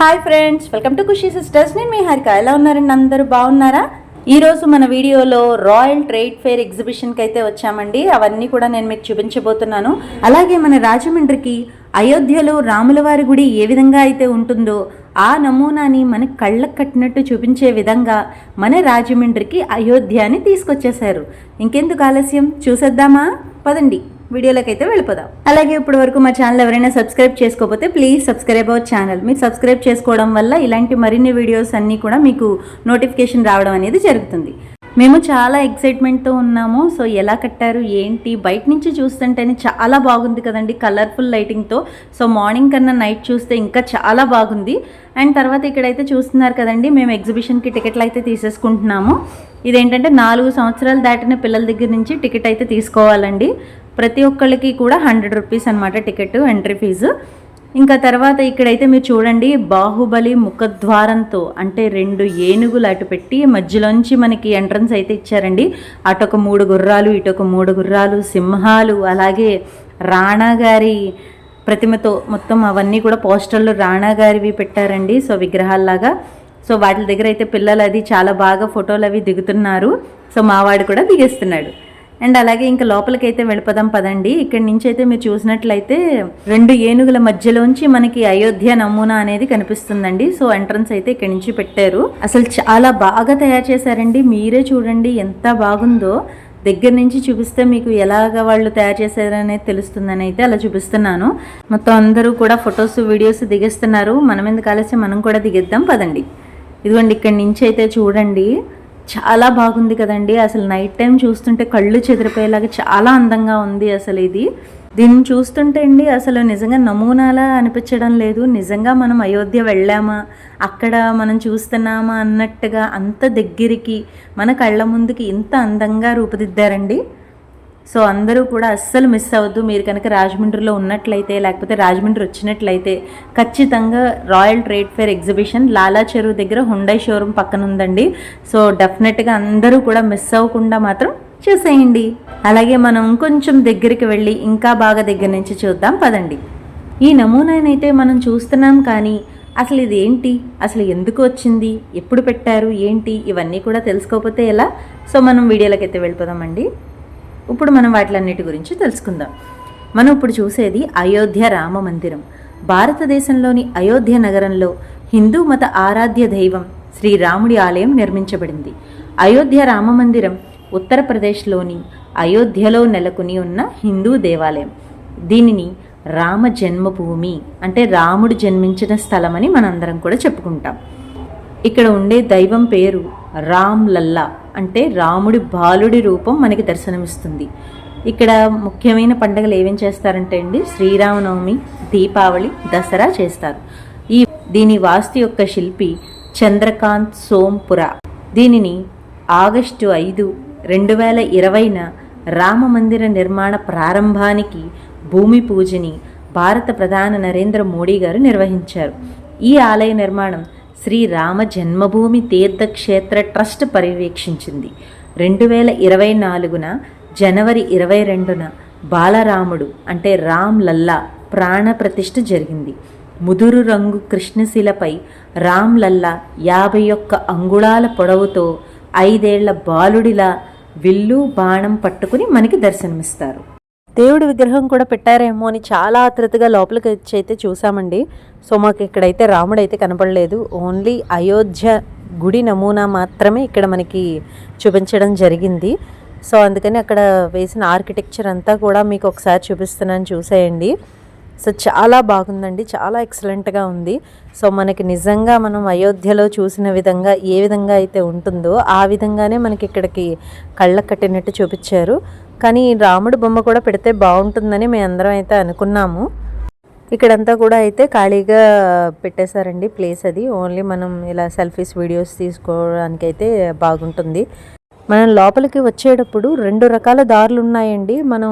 Hi friends welcome to Khushi sisters నేను మీ హారిక. ఎలా ఉన్నారండి? అందరూ బాగున్నారా? ఈరోజు మన వీడియోలో రాయల్ ట్రేడ్ ఫేర్ ఎగ్జిబిషన్కి అయితే వచ్చామండి. అవన్నీ కూడా నేను మీకు చూపించబోతున్నాను. అలాగే మన రాజమండ్రికి అయోధ్యలో రాములవారి గుడి ఏ విధంగా అయితే ఉంటుందో ఆ నమూనాని మన కళ్ళకు కట్టినట్టు చూపించే విధంగా మన రాజమండ్రికి అయోధ్యని తీసుకొచ్చేశారు. ఇంకెందుకు ఆలస్యం? చూసేద్దామా? పదండి. వీడియోలోకి అయితే వెళ్ళిపోదాం. అలాగే ఇప్పటి వరకు మా ఛానల్ ఎవరైనా సబ్స్క్రైబ్ చేసుకోకపోతే ప్లీజ్ సబ్స్క్రైబ్ అవర్ ఛానల్. మీరు సబ్స్క్రైబ్ చేసుకోవడం వల్ల ఇలాంటి మరిన్ని వీడియోస్ అన్నీ కూడా మీకు నోటిఫికేషన్ రావడం అనేది జరుగుతుంది. మేము చాలా ఎక్సైట్మెంట్తో ఉన్నాము. సో ఎలా కట్టారు ఏంటి? బయట నుంచి చూస్తుంటేనే చాలా బాగుంది కదండి కలర్ఫుల్ లైటింగ్తో. సో మార్నింగ్ కన్నా నైట్ చూస్తే ఇంకా చాలా బాగుంది. అండ్ తర్వాత ఇక్కడైతే చూస్తున్నారు కదండి మేము ఎగ్జిబిషన్కి టికెట్లు అయితే తీసేసుకుంటున్నాము. ఇదేంటంటే నాలుగు సంవత్సరాలు దాటిన పిల్లల దగ్గర నుంచి టికెట్ అయితే తీసుకోవాలండి. ప్రతి ఒక్కళ్ళకి కూడా హండ్రెడ్ రూపీస్ అనమాట టికెట్ ఎంట్రీ ఫీజు. ఇంకా తర్వాత ఇక్కడైతే మీరు చూడండి బాహుబలి ముఖద్వారంతో అంటే రెండు ఏనుగులు అటు పెట్టి మధ్యలోంచి మనకి ఎంట్రన్స్ అయితే ఇచ్చారండి. అటొక మూడు గుర్రాలు ఇటొక మూడు గుర్రాలు సింహాలు అలాగే రాణా గారి ప్రతిమతో మొత్తం అవన్నీ కూడా పోస్టర్లు రాణా గారివి పెట్టారండి సో విగ్రహాల్లాగా. సో వాటి దగ్గర అయితే పిల్లలు అది చాలా బాగా ఫోటోలు అవి దిగుతున్నారు. సో మావాడు కూడా దిగేస్తున్నాడు. అండ్ అలాగే ఇంకా లోపలికి అయితే వెళ్ళిపోదాం పదండి. ఇక్కడ నుంచి అయితే మీరు చూసినట్లయితే రెండు ఏనుగుల మధ్యలోంచి మనకి అయోధ్య నమూనా అనేది కనిపిస్తుందండి. సో ఎంట్రన్స్ అయితే ఇక్కడి నుంచి పెట్టారు. అసలు చాలా బాగా తయారు చేశారండి. మీరే చూడండి ఎంత బాగుందో. దగ్గర నుంచి చూపిస్తే మీకు ఎలాగ వాళ్ళు తయారు చేశారనేది తెలుస్తుందని అయితే అలా చూపిస్తున్నాను. మొత్తం అందరూ కూడా ఫొటోస్ వీడియోస్ దిగేస్తున్నారు. మనం ఎందుకు ఆలస్యం? మనం కూడా దిగేద్దాం పదండి. ఇదిగోండి ఇక్కడి నుంచి అయితే చూడండి. చాలా బాగుంది కదండి. అసలు నైట్ టైం చూస్తుంటే కళ్ళు చెదిరిపోయేలాగా చాలా అందంగా ఉంది అసలు ఇది. దీన్ని చూస్తుంటే అండి అసలు నిజంగా నమూనాలా అనిపించడం లేదు. నిజంగా మనం అయోధ్య వెళ్ళామా? అక్కడ మనం చూస్తున్నామా? అన్నట్టుగా అంత దగ్గరికి మన కళ్ళ ముందుకి ఇంత అందంగా రూపుదిద్దారండి. సో అందరూ కూడా అస్సలు మిస్ అవ్వద్దు. మీరు కనుక రాజమండ్రిలో ఉన్నట్లయితే లేకపోతే రాజమండ్రి వచ్చినట్లయితే ఖచ్చితంగా royal trade fair exhibition Lala Cheruvu దగ్గర హుండై షోరూమ్ పక్కన ఉందండి. సో డెఫినెట్గా అందరూ కూడా మిస్ అవ్వకుండా మాత్రం చూసేయండి. అలాగే మనం కొంచెం దగ్గరికి వెళ్ళి ఇంకా బాగా దగ్గర నుంచి చూద్దాం. పదండి. ఈ నమూనానైతే మనం చూస్తున్నాం కానీ అసలు ఇది ఏంటి? అసలు ఎందుకు వచ్చింది? ఎప్పుడు పెట్టారు? ఏంటి? ఇవన్నీ కూడా తెలుసుకోకపోతే ఎలా? సో మనం వీడియోలోకి అయితే వెళ్ళిపోదామండి. ఇప్పుడు మనం వాటిలన్నిటి గురించి తెలుసుకుందాం. మనం ఇప్పుడు చూసేది అయోధ్య రామ మందిరం. భారతదేశంలోని అయోధ్య నగరంలో హిందూ మత ఆరాధ్య దైవం శ్రీరాముడి ఆలయం నిర్మించబడింది. అయోధ్య రామ మందిరం ఉత్తరప్రదేశ్లోని అయోధ్యలో నెలకొని ఉన్న హిందూ దేవాలయం. దీనిని రామ జన్మభూమి అంటే రాముడు జన్మించిన స్థలమని మనందరం కూడా చెప్పుకుంటాం. ఇక్కడ ఉండే దైవం పేరు రామ్ లల్లా. అంటే రాముడి బాలుడి రూపం మనకి దర్శనమిస్తుంది. ఇక్కడ ముఖ్యమైన పండుగలు ఏమేం చేస్తారంటే అండి శ్రీరామనవమి దీపావళి దసరా చేస్తారు. ఈ దీని వాస్తు యొక్క శిల్పి చంద్రకాంత్ సోంపుర. దీనిని ఆగస్టు ఐదు రెండు వేల ఇరవైన రామ మందిర నిర్మాణ ప్రారంభానికి భూమి పూజని భారత ప్రధాన నరేంద్ర మోడీ గారు నిర్వహించారు. ఈ ఆలయ నిర్మాణం శ్రీరామ జన్మభూమి తీర్థక్షేత్ర ట్రస్ట్ పర్యవేక్షించింది. రెండు వేల ఇరవై నాలుగున జనవరి ఇరవై రెండున బాలరాముడు అంటే రామ్ లల్లా ప్రాణప్రతిష్ఠ జరిగింది. ముదురు రంగు కృష్ణశిలపై రామ్ లల్లా యాభై ఒక్క అంగుళాల పొడవుతో ఐదేళ్ళ బాలుడిలా విల్లు బాణం పట్టుకుని మనకి దర్శనమిస్తారు. దేవుడి విగ్రహం కూడా పెట్టారేమో అని చాలా ఆతృతగా లోపలికి వచ్చి అయితే చూసామండి. సో మాకు ఇక్కడైతే రాముడు అయితే కనపడలేదు. ఓన్లీ అయోధ్య గుడి నమూనా మాత్రమే ఇక్కడ మనకి చూపించడం జరిగింది. సో అందుకని అక్కడ వేసిన ఆర్కిటెక్చర్ అంతా కూడా మీకు ఒకసారి చూపిస్తున్నాను చూసేయండి. సో చాలా బాగుందండి. చాలా ఎక్సలెంట్గా ఉంది. సో మనకి నిజంగా మనం అయోధ్యలో చూసిన విధంగా ఏ విధంగా అయితే ఉంటుందో ఆ విధంగానే మనకి ఇక్కడికి కళ్ళకు కట్టినట్టు చూపించారు. కానీ రాముడు బొమ్మ కూడా పెడితే బాగుంటుందని మేము అందరం అయితే అనుకున్నాము. ఇక్కడంతా కూడా అయితే ఖాళీగా పెట్టేశారండి ప్లేస్ అది. ఓన్లీ మనం ఇలా సెల్ఫీస్ వీడియోస్ తీసుకోవడానికి అయితే బాగుంటుంది. మనం లోపలికి వచ్చేటప్పుడు రెండు రకాల దారులు ఉన్నాయండి మనం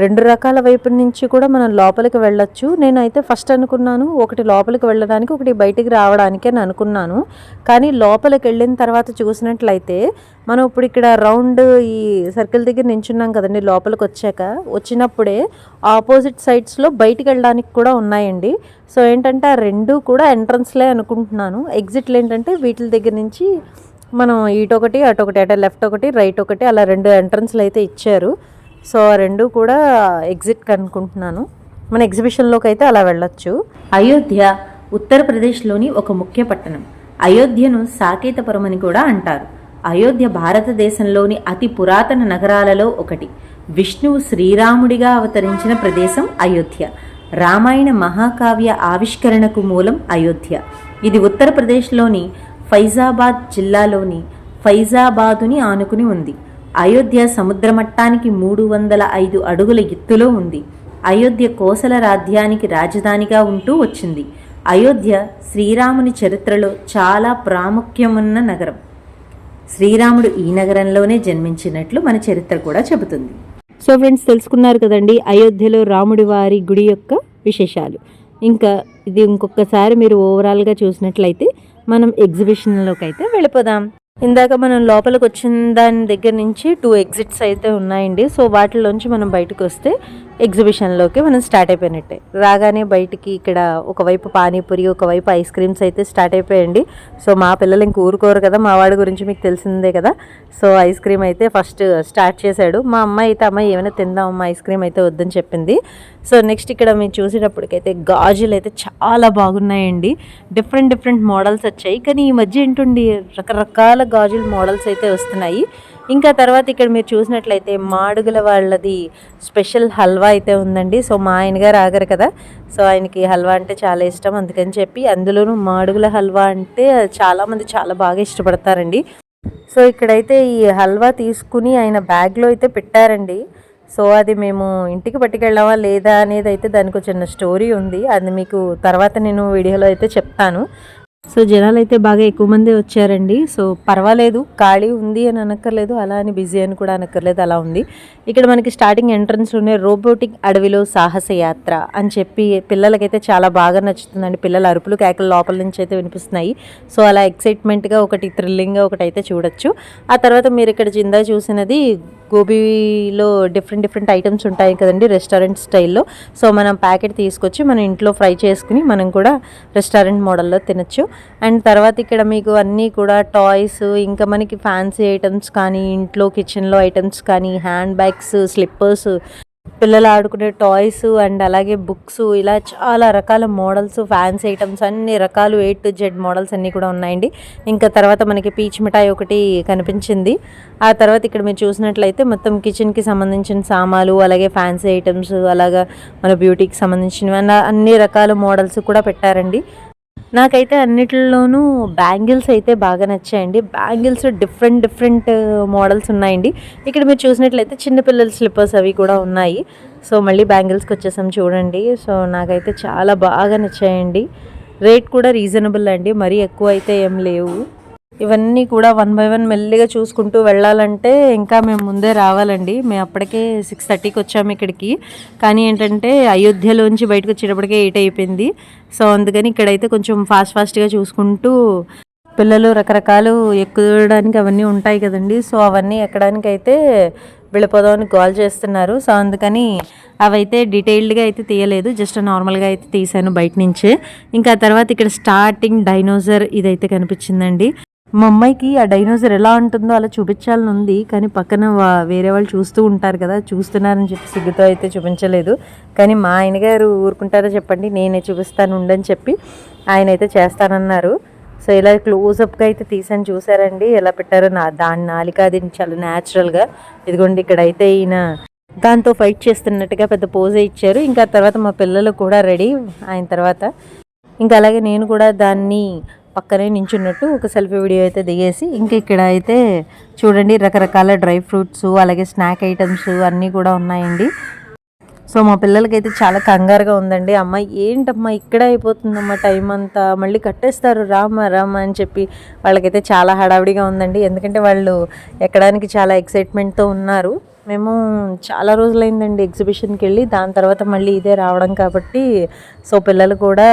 రెండు రకాల వైపు నుంచి కూడా మనం లోపలికి వెళ్ళొచ్చు. నేనైతే ఫస్ట్ అనుకున్నాను ఒకటి లోపలికి వెళ్ళడానికి ఒకటి బయటికి రావడానికి అని అనుకున్నాను. కానీ లోపలికి వెళ్ళిన తర్వాత చూసినట్లయితే మనం ఇప్పుడు ఇక్కడ రౌండ్ ఈ సర్కిల్ దగ్గర నించున్నాం కదండి లోపలికి వచ్చాక. వచ్చినప్పుడే ఆపోజిట్ సైడ్స్లో బయటికి వెళ్ళడానికి కూడా ఉన్నాయండి. సో ఏంటంటే ఆ రెండు కూడా ఎంట్రన్స్లే అనుకుంటున్నాను. ఎగ్జిట్లు ఏంటంటే వీటి దగ్గర నుంచి మనం ఇటొకటి అటొకటి అంటే లెఫ్ట్ ఒకటి రైట్ ఒకటి అలా రెండు ఎంట్రన్స్లు అయితే ఇచ్చారు. సో ఆ రెండు కూడా ఎగ్జిట్ అనుకుంటున్నాను. మన ఎగ్జిబిషన్లోకి అయితే అలా వెళ్ళొచ్చు. అయోధ్య ఉత్తరప్రదేశ్లోని ఒక ముఖ్య పట్టణం. అయోధ్యను సాకేతపురం అని కూడా అంటారు. అయోధ్య భారతదేశంలోని అతి పురాతన నగరాలలో ఒకటి. విష్ణువు శ్రీరాముడిగా అవతరించిన ప్రదేశం అయోధ్య. రామాయణ మహాకావ్య ఆవిష్కరణకు మూలం అయోధ్య. ఇది ఉత్తరప్రదేశ్లోని ఫైజాబాద్ జిల్లాలోని ఫైజాబాదుని ఆనుకుని ఉంది. అయోధ్య సముద్ర మట్టానికి మూడు వందల ఐదు అడుగుల ఎత్తులో ఉంది. అయోధ్య కోసల రాజ్యానికి రాజధానిగా ఉంటూ వచ్చింది. అయోధ్య శ్రీరాముని చరిత్రలో చాలా ప్రాముఖ్యమున్న నగరం. శ్రీరాముడు ఈ నగరంలోనే జన్మించినట్లు మన చరిత్ర కూడా చెబుతుంది. సో ఫ్రెండ్స్ తెలుసుకున్నారు కదండి అయోధ్యలో రాముడి వారి గుడి యొక్క విశేషాలు. ఇంకా ఇది ఇంకొకసారి మీరు ఓవరాల్గా చూసినట్లయితే మనం ఎగ్జిబిషన్లోకి అయితే వెళ్ళిపోదాం. ఇందాక మనం లోపలికి వచ్చిన దాని దగ్గర నుంచి టూ ఎగ్జిట్స్ అయితే ఉన్నాయండి. సో వాటిలోంచి మనం బయటకు వస్తే ఎగ్జిబిషన్లోకి మనం స్టార్ట్ అయిపోయినట్టే. రాగానే బయటికి ఇక్కడ ఒకవైపు పానీపూరి ఒకవైపు ఐస్ క్రీమ్స్ అయితే స్టార్ట్ అయిపోయండి సో మా పిల్లలు ఇంక ఊరుకోరు కదా మా వాడి గురించి మీకు తెలిసిందే కదా. సో ఐస్ క్రీమ్ అయితే ఫస్ట్ స్టార్ట్ చేశాడు. మా అమ్మాయి అయితే అమ్మాయి ఏమైనా తిందాం అమ్మ ఐస్ క్రీమ్ అయితే వద్దని చెప్పింది. సో నెక్స్ట్ ఇక్కడ మేము చూసేటప్పటికైతే గాజులు అయితే చాలా బాగున్నాయండి. డిఫరెంట్ డిఫరెంట్ మోడల్స్ వచ్చాయి. కానీ ఈ మధ్య ఏంటండి రకరకాల గాజుల మోడల్స్ అయితే వస్తున్నాయి. ఇంకా తర్వాత ఇక్కడ మీరు చూసినట్లయితే మాడుగుల వాళ్ళది స్పెషల్ హల్వా అయితే ఉందండి. సో మా ఆయన గారు ఆగరు కదా. సో ఆయనకి హల్వా అంటే చాలా ఇష్టం. అందుకని చెప్పి అందులోనూ మాడుగుల హల్వా అంటే చాలామంది చాలా బాగా ఇష్టపడతారండి. సో ఇక్కడైతే ఈ హల్వా తీసుకుని ఆయన బ్యాగ్లో అయితే పెట్టారండి. సో అది మేము ఇంటికి పట్టుకెళ్ళామా లేదా అనేది అయితే దానికి చిన్న స్టోరీ ఉంది. అది మీకు తర్వాత నేను వీడియోలో అయితే చెప్తాను. సో జనాలు అయితే బాగా ఎక్కువ మంది వచ్చారండి. సో పర్వాలేదు ఖాళీ ఉంది అని అనక్కర్లేదు అలా అని బిజీ అని కూడా అనక్కర్లేదు అలా ఉంది. ఇక్కడ మనకి స్టార్టింగ్ ఎంట్రన్స్లోనే రోబోటిక్ అడవిలో సాహస యాత్ర అని చెప్పి పిల్లలకైతే చాలా బాగా నచ్చుతుందండి. పిల్లల అరుపులు కేకలు లోపల నుంచి అయితే వినిపిస్తున్నాయి. సో అలా ఎక్సైట్మెంట్గా ఒకటి థ్రిల్లింగ్గా ఒకటి అయితే చూడొచ్చు. ఆ తర్వాత మీరు ఇక్కడ జిందా చూసినది గోబీలో డిఫరెంట్ డిఫరెంట్ ఐటమ్స్ ఉంటాయి కదండి రెస్టారెంట్ స్టైల్లో సో మనం ప్యాకెట్ తీసుకొచ్చి మన ఇంట్లో ఫ్రై చేసుకుని మనం కూడా రెస్టారెంట్ మోడల్లో తినచ్చు. అండ్ తర్వాత ఇక్కడ మీకు అన్నీ కూడా టాయ్స్ ఇంకా మనకి ఫ్యాన్సీ ఐటమ్స్ కానీ ఇంట్లో కిచెన్లో ఐటమ్స్ కానీ హ్యాండ్ బ్యాగ్స్ స్లిప్పర్స్ పిల్లలు ఆడుకునే టాయ్స్ అండ్ అలాగే బుక్స్ ఇలా చాలా రకాల మోడల్స్ ఫ్యాన్సీ ఐటమ్స్ అన్ని రకాలు ఏ టు జెడ్ మోడల్స్ అన్నీ కూడా ఉన్నాయండి. ఇంకా తర్వాత మనకి పీచ్ మిఠాయి ఒకటి కనిపించింది. ఆ తర్వాత ఇక్కడ మీరు చూసినట్లయితే మొత్తం కిచెన్కి సంబంధించిన సామాలు అలాగే ఫ్యాన్సీ ఐటమ్స్ అలాగా మన బ్యూటీకి సంబంధించినవి అన్ని రకాల మోడల్స్ కూడా పెట్టారండి. నాకైతే అన్నిటిలోనూ బ్యాంగిల్స్ అయితే బాగా నచ్చాయండి. బ్యాంగిల్స్ డిఫరెంట్ డిఫరెంట్ మోడల్స్ ఉన్నాయండి. ఇక్కడ మీరు చూసినట్లయితే చిన్నపిల్లల స్లిప్పర్స్ అవి కూడా ఉన్నాయి. సో మళ్ళీ బ్యాంగిల్స్కి వచ్చేసాం చూడండి. సో నాకైతే చాలా బాగా నచ్చాయండి. రేట్ కూడా రీజనబుల్ అండి. మరీ ఎక్కువ అయితే ఏం లేవు. ఇవన్నీ కూడా వన్ బై వన్ మెల్లిగా చూసుకుంటూ వెళ్ళాలంటే ఇంకా మేము ముందే రావాలండి. మేము అప్పటికే సిక్స్ థర్టీకి వచ్చాము ఇక్కడికి. కానీ ఏంటంటే అయోధ్యలోంచి బయటకు వచ్చేటప్పటికే ఎయిట్ అయిపోయింది. సో అందుకని ఇక్కడైతే కొంచెం ఫాస్ట్ ఫాస్ట్గా చూసుకుంటూ పిల్లలు రకరకాలు ఎక్కువడానికి అవన్నీ ఉంటాయి కదండి. సో అవన్నీ ఎక్కడానికి అయితే వెళ్ళిపోదామని కాల్ చేస్తున్నారు. సో అందుకని అవైతే డీటెయిల్డ్గా అయితే తీయలేదు. జస్ట్ నార్మల్గా అయితే తీసాను బయట నుంచే. ఇంకా తర్వాత ఇక్కడ స్టార్టింగ్ డైనోజర్ ఇదైతే కనిపించిందండి. మా అమ్మాయికి ఆ డైనోసర్ ఎలా ఉంటుందో అలా చూపించాలని ఉంది కానీ పక్కన వేరే వాళ్ళు చూస్తూ ఉంటారు కదా చూస్తున్నారని చెప్పి సిగ్గుతో అయితే చూపించలేదు. కానీ మా ఆయన గారు ఊరుకుంటారో చెప్పండి నేనే చూపిస్తాను ఉండని చెప్పి ఆయన అయితే చేస్తానన్నారు. సో ఇలా క్లోజప్గా అయితే తీసాను చూసారండి ఎలా పెట్టారో నా దాని నాలిక అది చాలా న్యాచురల్గా ఇదిగోండి ఇక్కడ అయితే ఈయన దాంతో ఫైట్ చేస్తున్నట్టుగా పెద్ద పోజే ఇచ్చారు. ఇంకా తర్వాత మా పిల్లలు కూడా రెడీ ఆయన తర్వాత ఇంకా అలాగే నేను కూడా దాన్ని పక్కనే నించున్నట్టు ఒక సెల్ఫీ వీడియో అయితే దిగేసి ఇంకా ఇక్కడ అయితే చూడండి రకరకాల డ్రై ఫ్రూట్స్ అలాగే స్నాక్ ఐటమ్స్ అన్నీ కూడా ఉన్నాయండి. సో మా పిల్లలకైతే చాలా కంగారుగా ఉందండి. అమ్మ ఏంటమ్మా ఇక్కడ అయిపోతుందమ్మా టైం అంతా మళ్ళీ కట్టేస్తారు రామ రామ అని చెప్పి వాళ్ళకైతే చాలా హడావిడిగా ఉందండి. ఎందుకంటే వాళ్ళు ఎక్కడానికి చాలా ఎక్సైట్మెంట్తో ఉన్నారు. మేము చాలా రోజులైందండి ఎగ్జిబిషన్కి వెళ్ళి దాని తర్వాత మళ్ళీ ఇదే రావడం కాబట్టి సో పిల్లలు కూడా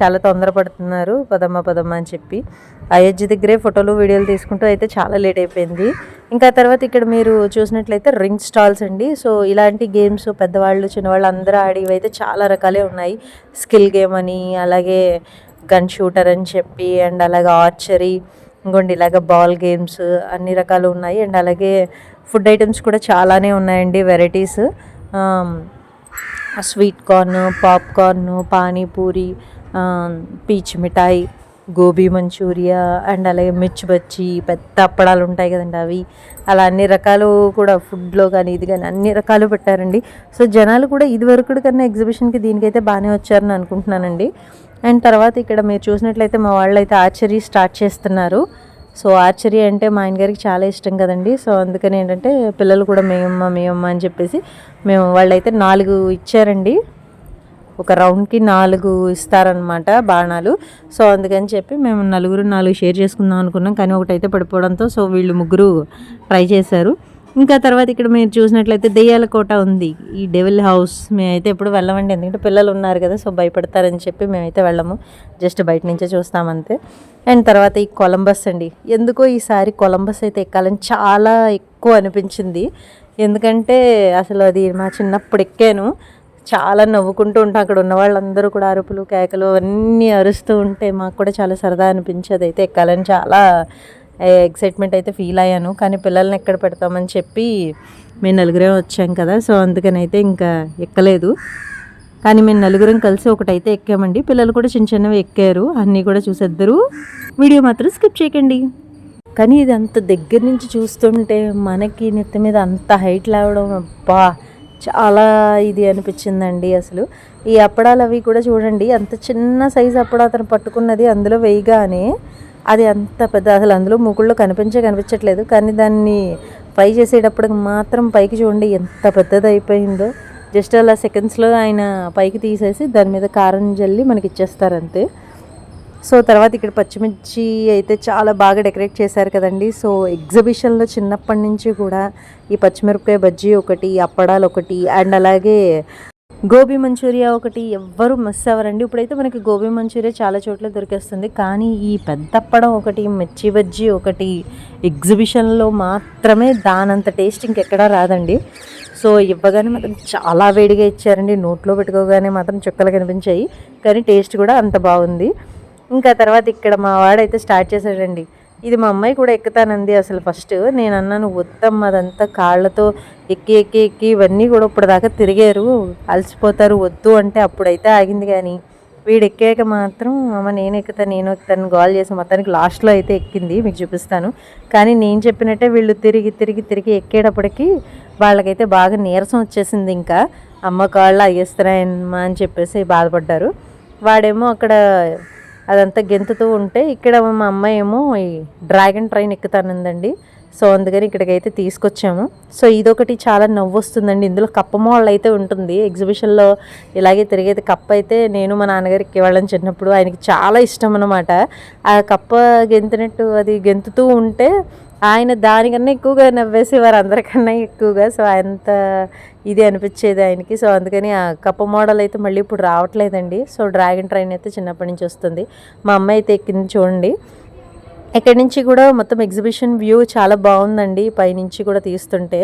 చాలా తొందరపడుతున్నారు. పదమ్మ పదమ్మ అని చెప్పి. అయోధ్య దగ్గరే ఫోటోలు వీడియోలు తీసుకుంటూ అయితే చాలా లేట్ అయిపోయింది. ఇంకా తర్వాత ఇక్కడ మీరు చూసినట్లయితే రింగ్ స్టాల్స్ అండి. సో ఇలాంటి గేమ్స్ పెద్దవాళ్ళు చిన్నవాళ్ళు అందరూ ఆడేవి అయితే చాలా రకాలే ఉన్నాయి. స్కిల్ గేమ్ అని అలాగే గన్ షూటర్ అని చెప్పి అండ్ అలాగే ఆర్చరీ ఇంకోండి ఇలాగ బాల్ గేమ్స్ అన్ని రకాలు ఉన్నాయి. అండ్ అలాగే ఫుడ్ ఐటమ్స్ కూడా చాలానే ఉన్నాయండి varieties. Sweet corn popcorn panipuri peach మిఠాయి గోబీ మంచూరియా అండ్ అలాగే మిర్చి బజ్జీ పెద్ద అప్పడాలు ఉంటాయి కదండి అవి. అలా అన్ని రకాలు కూడా ఫుడ్లో కానీ ఇది కానీ అన్ని రకాలు పెట్టారండి. సో జనాలు కూడా ఇదివరకు కన్నా ఎగ్జిబిషన్కి దీనికైతే బాగానే వచ్చారని అనుకుంటున్నానండి. అండ్ తర్వాత ఇక్కడ మీరు చూసినట్లయితే మా వాళ్ళు అయితే ఆర్చరీ స్టార్ట్ చేస్తున్నారు. సో ఆర్చరీ అంటే మా ఆయన గారికి చాలా ఇష్టం కదండి. సో అందుకని ఏంటంటే పిల్లలు కూడా మేమమ్మ మేమమ్మ అని చెప్పేసి మేము వాళ్ళైతే నాలుగు ఇచ్చారండి. ఒక రౌండ్కి నాలుగు ఇస్తారనమాట బాణాలు. సో అందుకని చెప్పి మేము నలుగురు నాలుగు షేర్ చేసుకుందాం అనుకున్నాం. కానీ ఒకటైతే పడిపోవడంతో సో వీళ్ళు ముగ్గురు ట్రై చేశారు. ఇంకా తర్వాత ఇక్కడ మీరు చూసినట్లయితే దెయ్యాల కోట ఉంది. ఈ డెవిల్ హౌస్ మేమైతే ఎప్పుడు వెళ్ళమండి. ఎందుకంటే పిల్లలు ఉన్నారు కదా సో భయపడతారని చెప్పి మేమైతే వెళ్ళము. జస్ట్ బయట నుంచే చూస్తామంతే అండ్ తర్వాత ఈ కొలంబస్ అండి. ఎందుకో ఈసారి కొలంబస్ అయితే ఎక్కాలని చాలా ఎక్కువ అనిపించింది. ఎందుకంటే అసలు అది మా చిన్నప్పుడు ఎక్కాను. చాలా నవ్వుకుంటూ ఉంటాం. అక్కడ ఉన్న వాళ్ళందరూ కూడా అరుపులు కేకలు అవన్నీ అరుస్తూ ఉంటే మాకు కూడా చాలా సరదా అనిపించేది. అయితే ఎక్కాలని చాలా ఎక్సైట్మెంట్ అయితే ఫీల్ అయ్యాను. కానీ పిల్లల్ని ఎక్కడ పెడతామని చెప్పి మేము నలుగురే వచ్చాం కదా. సో అందుకని అయితే ఇంకా ఎక్కలేదు. కానీ మేము నలుగురం కలిసి ఒకటైతే ఎక్కామండి. పిల్లలు కూడా చిన్న చిన్నవి ఎక్కారు. అన్నీ కూడా చూసేద్దరు. వీడియో మాత్రం స్కిప్ చేయకండి. కానీ ఇది అంత దగ్గర నుంచి చూస్తుంటే మనకి నెత్తి మీద అంత హైట్ లేవడం అబ్బా! చాలా ఇది అనిపించిందండి అసలు. ఈ అప్పడాలు అవి కూడా చూడండి అంత చిన్న సైజు అప్పుడు అతను పట్టుకున్నది అందులో వేయగానే అది అంత పెద్ద అసలు అందులో ముగ్గుళ్ళు కనిపించే కనిపించట్లేదు. కానీ దాన్ని ఫ్రై చేసేటప్పటికి మాత్రం పైకి చూడండి ఎంత పెద్దది అయిపోయిందో జస్ట్ అలా సెకండ్స్లో ఆయన పైకి తీసేసి దాని మీద కారం జల్లి మనకి ఇచ్చేస్తారంతే సో తర్వాత ఇక్కడ పచ్చిమిర్చి అయితే చాలా బాగా డెకరేట్ చేశారు కదండి. సో ఎగ్జిబిషన్లో చిన్నప్పటి నుంచి కూడా ఈ పచ్చిమిరపకాయ బజ్జీ ఒకటి అప్పడాలు ఒకటి అండ్ అలాగే గోబీ మంచూరియా ఒకటి ఎవ్వరు మిస్ అవ్వరండి. ఇప్పుడైతే మనకి గోబీ మంచూరియా చాలా చోట్ల దొరికేస్తుంది. కానీ ఈ పెద్దప్పడం ఒకటి మిర్చి బజ్జీ ఒకటి ఎగ్జిబిషన్లో మాత్రమే దానంత టేస్ట్ ఇంకెక్కడా రాదండి. సో ఇవ్వగానే మాత్రం చాలా వేడిగా ఇచ్చారండి. నోట్లో పెట్టుకోగానే మాత్రం చుక్కలు కనిపించాయి. కానీ టేస్ట్ కూడా అంత బాగుంది. ఇంకా తర్వాత ఇక్కడ మా వాడైతే స్టార్ట్ చేశాడండి. ఇది మా అమ్మాయి కూడా ఎక్కుతానంది అసలు ఫస్ట్ నేను అన్నాను వద్దమ్మ అదంతా కాళ్ళతో ఎక్కి ఎక్కి ఎక్కి ఇవన్నీ కూడా ఇప్పుడు దాకా తిరిగారు. అలసిపోతారు వద్దు అంటే అప్పుడైతే ఆగింది కానీ వీడు ఎక్కాక మాత్రం అమ్మ నేను ఎక్కుతాను నేను ఎక్కుతాను గోల్ చేసి మొత్తానికి లాస్ట్లో అయితే ఎక్కింది మీకు చూపిస్తాను. కానీ నేను చెప్పినట్టే వీళ్ళు తిరిగి తిరిగి తిరిగి ఎక్కేటప్పటికి వాళ్ళకైతే బాగా నీరసం వచ్చేసింది ఇంకా. అమ్మ కాళ్ళు అయ్యేస్తున్నాయమ్మా అని చెప్పేసి బాధపడ్డారు. వాడేమో అక్కడ అదంతా గెంతుతూ ఉంటే ఇక్కడ మా అమ్మాయి ఏమో ఈ డ్రాగన్ ట్రైన్ ఎక్కుతానుందండి. సో అందుకని ఇక్కడికైతే తీసుకొచ్చాము. సో ఇదొకటి చాలా నవ్వు వస్తుందండి ఇందులో కప్ప మోడల్ అయితే ఉంటుంది. ఎగ్జిబిషన్లో ఇలాగే తిరిగేది కప్ప అయితే నేను మా నాన్నగారికి వాళ్ళని చిన్నప్పుడు ఆయనకి చాలా ఇష్టం అనమాట ఆ కప్ప గెంతినట్టు అది గెంతుతూ ఉంటే ఆయన దానికన్నా ఎక్కువగా నవ్వేసేవారు అందరికన్నా ఎక్కువగా సో అంత ఇది అనిపించేది ఆయనకి. సో అందుకని ఆ కప్ప మోడల్ అయితే మళ్ళీ ఇప్పుడు రావట్లేదండి. సో డ్రాగన్ ట్రైన్ అయితే చిన్నప్పటి నుంచి వస్తుంది. మా అమ్మ అయితే ఎక్కింది చూడండి. ఇక్కడి నుంచి కూడా మొత్తం ఎగ్జిబిషన్ వ్యూ చాలా బాగుందండి పైనుంచి కూడా తీస్తుంటే.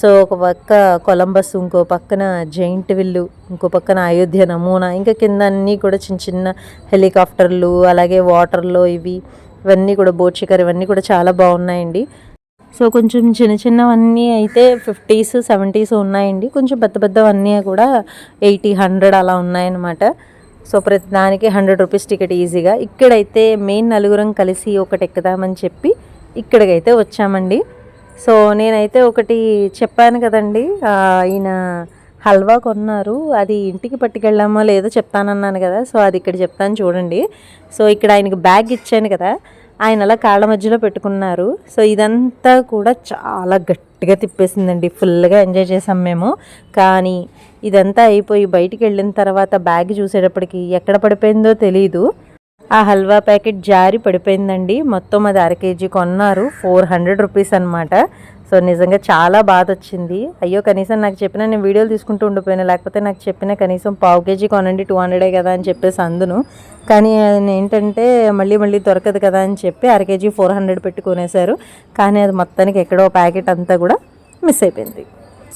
సో ఒక పక్క కొలంబస్ ఇంకో పక్కన జైంట్ విల్లు ఇంకో పక్కన అయోధ్య నమూనా ఇంకా కింద అన్నీ కూడా చిన్న చిన్న హెలికాప్టర్లు అలాగే వాటర్లో ఇవి ఇవన్నీ కూడా బోట్ ఇవన్నీ కూడా చాలా బాగున్నాయండి. సో కొంచెం చిన్న చిన్నవన్నీ అయితే ఫిఫ్టీస్ సెవెంటీస్ ఉన్నాయండి. కొంచెం పెద్ద పెద్దవన్నీ కూడా ఎయిటీ హండ్రెడ్ అలా ఉన్నాయన్నమాట. సో ప్రతి దానికి హండ్రెడ్ రూపీస్ టికెట్ ఈజీగా. ఇక్కడైతే మెయిన్ నలుగురం కలిసి ఒకటి ఎక్కుదామని చెప్పి ఇక్కడికైతే వచ్చామండి. సో నేనైతే ఒకటి చెప్పాను కదండి ఈయన హల్వా కొన్నారు. అది ఇంటికి పట్టుకెళ్ళామో లేదో చెప్తానన్నాను కదా సో అది ఇక్కడ చెప్తాను చూడండి. సో ఇక్కడ ఆయనకి బ్యాగ్ ఇచ్చాను కదా ఆయన అలా కాళ్ళ మధ్యలో పెట్టుకున్నారు. సో ఇదంతా కూడా చాలా గట్టిగా తిప్పేసిందండి. ఫుల్గా ఎంజాయ్ చేసాం మేము. కానీ ఇదంతా అయిపోయి బయటికి వెళ్ళిన తర్వాత బ్యాగ్ చూసేటప్పటికి ఎక్కడ పడిపోయిందో తెలీదు. ఆ హల్వా ప్యాకెట్ జారి పడిపోయిందండి. మొత్తం అది అర కేజీ కొన్నారు. ఫోర్ హండ్రెడ్ రూపీస్ అనమాట సో నిజంగా చాలా బాధ వచ్చింది అయ్యో కనీసం నాకు చెప్పిన నేను వీడియోలు తీసుకుంటూ ఉండిపోయాను. లేకపోతే నాకు చెప్పిన కనీసం పావు కేజీ కొనండి టూ హండ్రెడే కదా అని చెప్పేసి అందును. కానీ ఏంటంటే మళ్ళీ మళ్ళీ దొరకదు కదా అని చెప్పి అర కేజీ ఫోర్ హండ్రెడ్ పెట్టి కొనేశారు. కానీ అది మొత్తానికి ఎక్కడో ప్యాకెట్ అంతా కూడా మిస్ అయిపోయింది.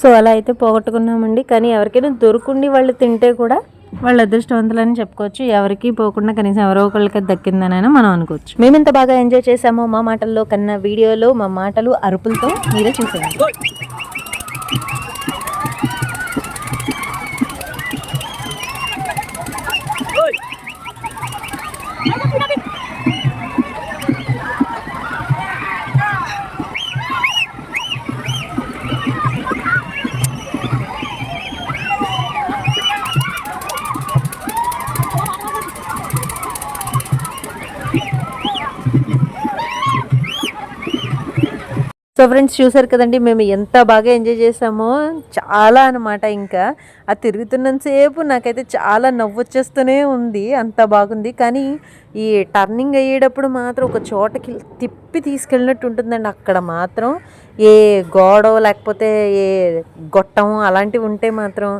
సో అలా అయితే పోగొట్టుకున్నామండి. కానీ ఎవరికైనా దొరుకుండి వాళ్ళు తింటే కూడా వాళ్ళ అదృష్టవంతులని చెప్పుకోవచ్చు. ఎవరికి పోకుండా కనీసం ఎవరో ఒకళ్ళకి దక్కిందనైనా మనం అనుకోవచ్చు. మేము ఎంత బాగా ఎంజాయ్ చేసామో మా మాటల్లో కన్నా వీడియోలో మా మాటలు అరుపులతో మీరే చూసేయండి సో ఫ్రెండ్స్ చూసారు కదండి మేము ఎంత బాగా ఎంజాయ్ చేసామో చాలా అనమాట ఇంకా. ఆ తిరుగుతున్నంతసేపు నాకైతే చాలా నవ్వు వచ్చేస్తూనే ఉంది అంత బాగుంది. కానీ ఈ టర్నింగ్ అయ్యేటప్పుడు మాత్రం ఒక చోటకి తిప్పి తీసుకెళ్ళినట్టు ఉంటుందండి. అక్కడ మాత్రం ఏ గోడ లేకపోతే ఏ గొట్టం అలాంటివి ఉంటే మాత్రం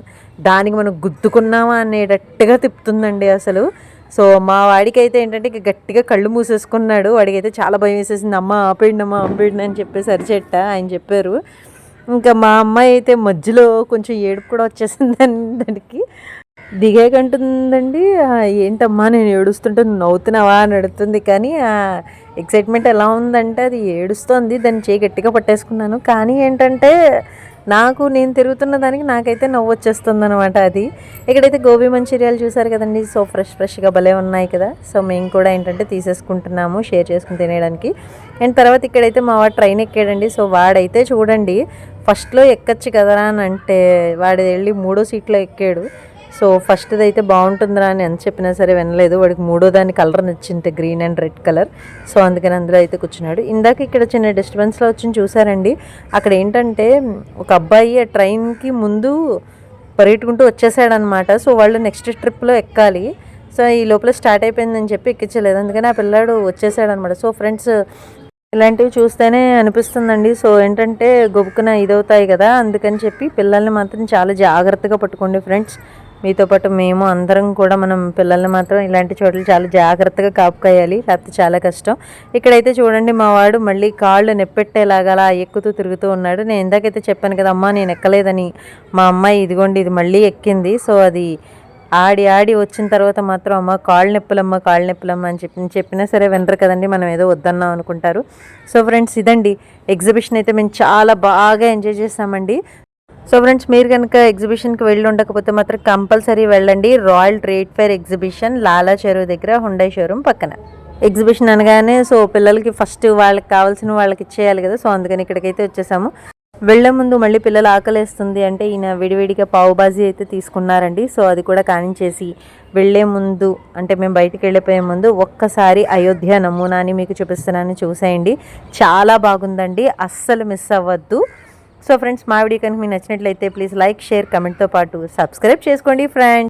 దానికి మనం గుద్దుకున్నామా అనేటట్టుగా తిప్పుతుందండి అసలు. సో మా వాడికి అయితే ఏంటంటే ఇక గట్టిగా కళ్ళు మూసేసుకున్నాడు. వాడికి అయితే చాలా భయం వేసేసింది. అమ్మ ఆపేయండి అమ్మ ఆపేయండి అని చెప్పేసి అరిచెట్ట ఆయన చెప్పారు. ఇంకా మా అమ్మాయి అయితే మధ్యలో కొంచెం ఏడుపు కూడా వచ్చేసింది దానికి. దిగాకంటుందండి. ఏంటమ్మా నేను ఏడుస్తుంటే నువ్వు నవ్వుతున్నావా? అని అడుగుతుంది. కానీ ఆ ఎక్సైట్మెంట్ ఎలా ఉందంటే అది ఏడుస్తోంది. దాన్ని చేయి గట్టిగా పట్టేసుకున్నాను. కానీ ఏంటంటే నాకు నేను తిరుగుతున్న దానికి నాకైతే నవ్వు వచ్చేస్తుంది అనమాట అది. ఇక్కడైతే గోబీ మంచూరియాలు చూసారు కదండి. సో ఫ్రెష్ ఫ్రెష్గా భలే ఉన్నాయి కదా. సో మేము కూడా ఏంటంటే తీసేసుకుంటున్నాము షేర్ చేసుకుని తినేయడానికి. అండ్ తర్వాత ఇక్కడైతే మా వాడు ట్రైన్ ఎక్కాడండి. సో వాడైతే చూడండి ఫస్ట్లో ఎక్కచ్చు కదరా అని అంటే వాడు వెళ్ళి మూడో సీట్లో ఎక్కాడు. సో ఫస్ట్ది అయితే బాగుంటుందిరా అని ఎంత చెప్పినా సరే వినలేదు. వాడికి మూడో దాని కలర్ నచ్చింది green and red colour. So అందుకని అందులో అయితే కూర్చున్నాడు. ఇందాక ఇక్కడ చిన్న డిస్టర్బెన్స్లో వచ్చి చూసారండి. అక్కడ ఏంటంటే ఒక అబ్బాయి ఆ ట్రైన్కి ముందు పరిగెట్టుకుంటూ వచ్చేసాడనమాట సో వాళ్ళు నెక్స్ట్ ట్రిప్లో ఎక్కాలి. సో ఈ లోపల స్టార్ట్ అయిపోయిందని చెప్పి ఎక్కించలేదు. అందుకని ఆ పిల్లాడు వచ్చేసాడనమాట సో ఫ్రెండ్స్ ఇలాంటివి చూస్తేనే అనిపిస్తుందండి. సో ఏంటంటే గొబ్బుకున ఇదవుతాయి కదా అందుకని చెప్పి పిల్లల్ని మాత్రం చాలా జాగ్రత్తగా పట్టుకోండి ఫ్రెండ్స్. మీతో పాటు మేము అందరం కూడా మనం పిల్లల్ని మాత్రం ఇలాంటి చోట్ల చాలా జాగ్రత్తగా కాపుకాయాలి. లేకపోతే చాలా కష్టం. ఇక్కడైతే చూడండి మా వాడు మళ్ళీ కాళ్ళు నెప్పెట్టేలాగా అలా ఎక్కుతూ తిరుగుతూ ఉన్నాడు. నేను ఇందాకైతే చెప్పాను కదా అమ్మా నేను ఎక్కలేదని. మా అమ్మాయి ఇదిగోండి ఇది మళ్ళీ ఎక్కింది. సో అది ఆడి ఆడి వచ్చిన తర్వాత మాత్రం అమ్మ కాళ్ళు నొప్పులమ్మ కాళ్ళు నొప్పులమ్మ అని చెప్పి చెప్పినా సరే వినరు కదండి మనం ఏదో వద్దన్నాం అనుకుంటారు. సో ఫ్రెండ్స్ ఇదండి. ఎగ్జిబిషన్ అయితే మేము చాలా బాగా ఎంజాయ్ చేసామండి. సో ఫ్రెండ్స్ మీరు కనుక ఎగ్జిబిషన్కి వెళ్ళి ఉండకపోతే మాత్రం కంపల్సరీ వెళ్ళండి. Royal trade fair exhibition Lala Cheruvu దగ్గర హుండై షోరూమ్ పక్కన. ఎగ్జిబిషన్ అనగానే సో పిల్లలకి ఫస్ట్ వాళ్ళకి కావాల్సిన వాళ్ళకి ఇచ్చేయాలి కదా. సో అందుకని ఇక్కడికైతే వచ్చేసాము. వెళ్ళే ముందు మళ్ళీ పిల్లలు ఆకలేస్తుంది అంటే ఈయన విడివిడిగా పావు బాజీ అయితే తీసుకున్నారండి. సో అది కూడా కానించేసి వెళ్ళే ముందు అంటే మేము బయటికి వెళ్ళిపోయే ముందు ఒక్కసారి అయోధ్య నమూనాని మీకు చూపిస్తున్నాను చూసేయండి. చాలా బాగుందండి. అస్సలు మిస్ అవ్వద్దు. సో ఫ్రెండ్స్ మా వీడియో కనుక మీకు నచ్చినట్లయితే ప్లీజ్ లైక్ షేర్ కమెంట్తో పాటు సబ్స్క్రైబ్ చేసుకోండి ఫ్రెండ్స్